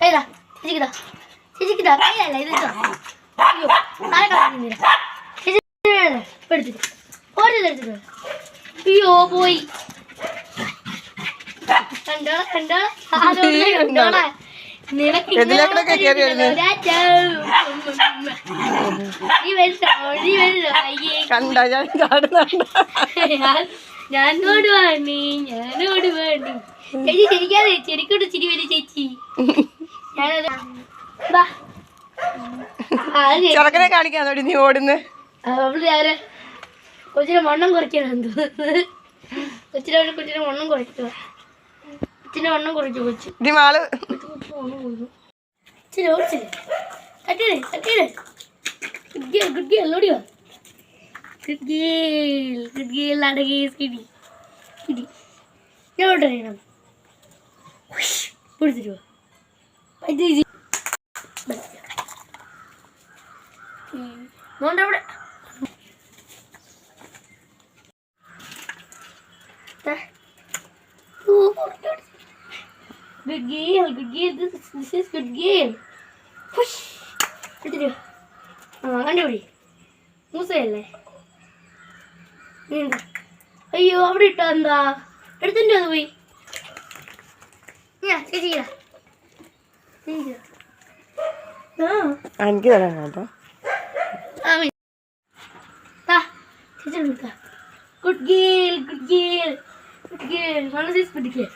കൈതാ ചേച്ചിക്കിതാ ചേച്ചിക്കിതാ കൈയല്ല ഇത് അയ്യോ താഴെ കളഞ്ഞില്ല ചേച്ചി എടുത്തിട്ട്. ഓരോ എടുത്തിട്ട് അയ്യോ പോയി. കണ്ടോ കണ്ടോ? കണ്ടോളാ കണ്ട? ഞാൻ ഞാനോട് വേണ്ടി ഞാനോട് വേണ്ടി ചേച്ചി ചിരിക്കാതെ ചെരിക്കോട്ട് ചിരി വരും ചേച്ചി. ചെറുക്കനെ കാണിക്കാൻ തോടി നീ ഓടുന്നു. കൊച്ചിനെ വണ്ണം കുറയ്ക്കണം തോന്നുന്നത് കൊച്ചിനെ കൊച്ചിനെ വണ്ണം കുറയ്ക്കുക. കൊച്ചിനെ വണ്ണം കുറച്ചു കൊച്ചു. ദിമാൾ ഇച്ചിരി ഓടിച്ചില്ലേ തട്ടിയിട് തട്ടിയിട് ഗുഡ് ഗേൾ ഗുഡ് ഗേൾ ഓടിയോ ഗുഡ് ഗേൾ ഗുഡ് ഗേൾ അടങ്ങി കിടി കിടി ഞാൻ ഓട്ടറിയണം. പിടിച്ചിട്ട് Good girl, good girl. This is, this is good girl. Push. എടുത്തിട്ട്. ആ കണ്ടുപിടി. മൂസയല്ലേ? നീ എന്താ അയ്യോ അവിടെ ഇട്ടാ എന്താ? എടുത്തിട്ട് അത് പോയി. ഞാൻ ആ എനിക്ക് തരാൻ കേട്ടോ. Good good girl, good girl. നല്ല ചേച്ചി പിടിക്കുക